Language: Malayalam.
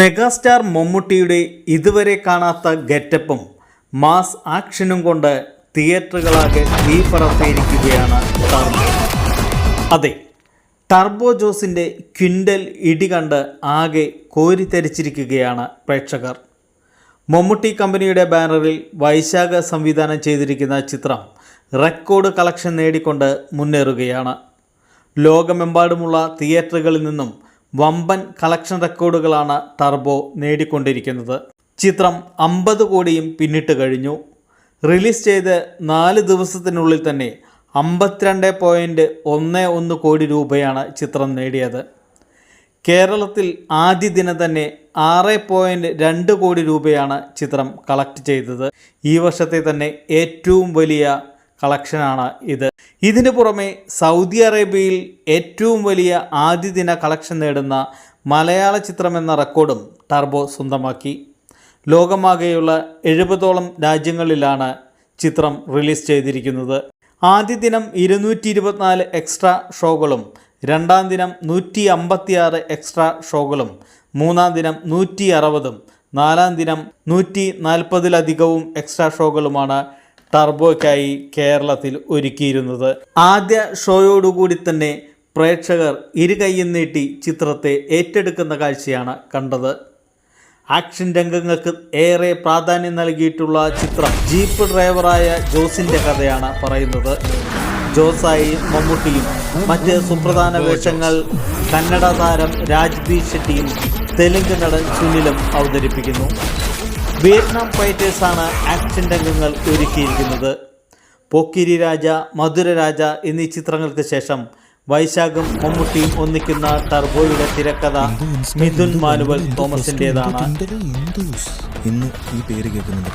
മെഗാസ്റ്റാർ മമ്മൂട്ടിയുടെ ഇതുവരെ കാണാത്ത ഗെറ്റപ്പും മാസ് ആക്ഷനും കൊണ്ട് തിയേറ്ററുകളാകെ തീപ്പറത്തിയിരിക്കുകയാണ് ടർബോ. അതെ ടർബോ ജോസിന്റെ ക്വിന്റൽ ഇടി കണ്ട് ആകെ കോരിത്തരിച്ചിരിക്കുകയാണ് പ്രേക്ഷകർ. മമ്മൂട്ടി കമ്പനിയുടെ ബാനറിൽ വൈശാഖ സംവിധാനം ചെയ്തിരിക്കുന്ന ചിത്രം റെക്കോർഡ് കളക്ഷൻ നേടിക്കൊണ്ട് മുന്നേറുകയാണ്. ലോകമെമ്പാടുമുള്ള തിയേറ്ററുകളിൽ നിന്നും വമ്പൻ കളക്ഷൻ റെക്കോർഡുകളാണ് ടർബോ നേടിക്കൊണ്ടിരിക്കുന്നത്. ചിത്രം അമ്പത് കോടിയും പിന്നിട്ട് കഴിഞ്ഞു. റിലീസ് ചെയ്ത് നാല് ദിവസത്തിനുള്ളിൽ തന്നെ അമ്പത്തിരണ്ട് പോയിന്റ് ഒന്ന് ഒന്ന് കോടി രൂപയാണ് ചിത്രം നേടിയത്. കേരളത്തിൽ ആദ്യ ദിനം തന്നെ ആറ് പോയിന്റ് രണ്ട് കോടി രൂപയാണ് ചിത്രം കളക്ട് ചെയ്തത്. ഈ വർഷത്തെ തന്നെ ഏറ്റവും വലിയ കളക്ഷനാണ് ഇത്. ഇതിനു പുറമെ സൗദി അറേബ്യയിൽ ഏറ്റവും വലിയ ആദ്യ ദിന കളക്ഷൻ നേടുന്ന മലയാള ചിത്രം എന്ന റെക്കോർഡും ടർബോ സ്വന്തമാക്കി. ലോകമാകെയുള്ള എഴുപതോളം രാജ്യങ്ങളിലാണ് ചിത്രം റിലീസ് ചെയ്തിരിക്കുന്നത്. ആദ്യ ദിനം ഇരുന്നൂറ്റി ഇരുപത്തിനാല് എക്സ്ട്രാ ഷോകളും രണ്ടാം ദിനം നൂറ്റി അമ്പത്തിയാറ് എക്സ്ട്രാ ഷോകളും മൂന്നാം ദിനം നൂറ്റി അറുപതും നാലാം ദിനം നൂറ്റി നാൽപ്പതിലധികവും എക്സ്ട്രാ ഷോകളുമാണ് ടർബോയ്ക്കായി കേരളത്തിൽ ഒരുക്കിയിരുന്നത്. ആദ്യ ഷോയോടുകൂടി തന്നെ പ്രേക്ഷകർ ഇരു കൈയും നീട്ടി ചിത്രത്തെ ഏറ്റെടുക്കുന്ന കാഴ്ചയാണ് കണ്ടത്. ആക്ഷൻ രംഗങ്ങൾക്ക് ഏറെ പ്രാധാന്യം നൽകിയിട്ടുള്ള ചിത്രം ജീപ്പ് ഡ്രൈവറായ ജോസിന്റെ കഥയാണ് പറയുന്നത്. ജോസായി മമ്മൂട്ടിയും മറ്റ് സുപ്രധാന വേഷങ്ങൾ കന്നഡ താരം രാജ്ബി ഷെട്ടിയും തെലുങ്ക് നടൻ സുനിലും അവതരിപ്പിക്കുന്നു. വിയറ്റ്നാം ഫൈറ്റേഴ്സാണ് ആക്ഷൻ രംഗങ്ങൾ ഒരുക്കിയിരിക്കുന്നത്. പോക്കിരി രാജ മധുര രാജ എന്നീ ചിത്രങ്ങൾക്ക് ശേഷം വൈശാഖും മമ്മൂട്ടിയും ഒന്നിക്കുന്ന ടർബോയുടെ തിരക്കഥ മിഥുൻ മാനുവൽ തോമസിന്റെതാണ് ഇന്ന് ഈ പേര് കേൾക്കുന്നുണ്ട്.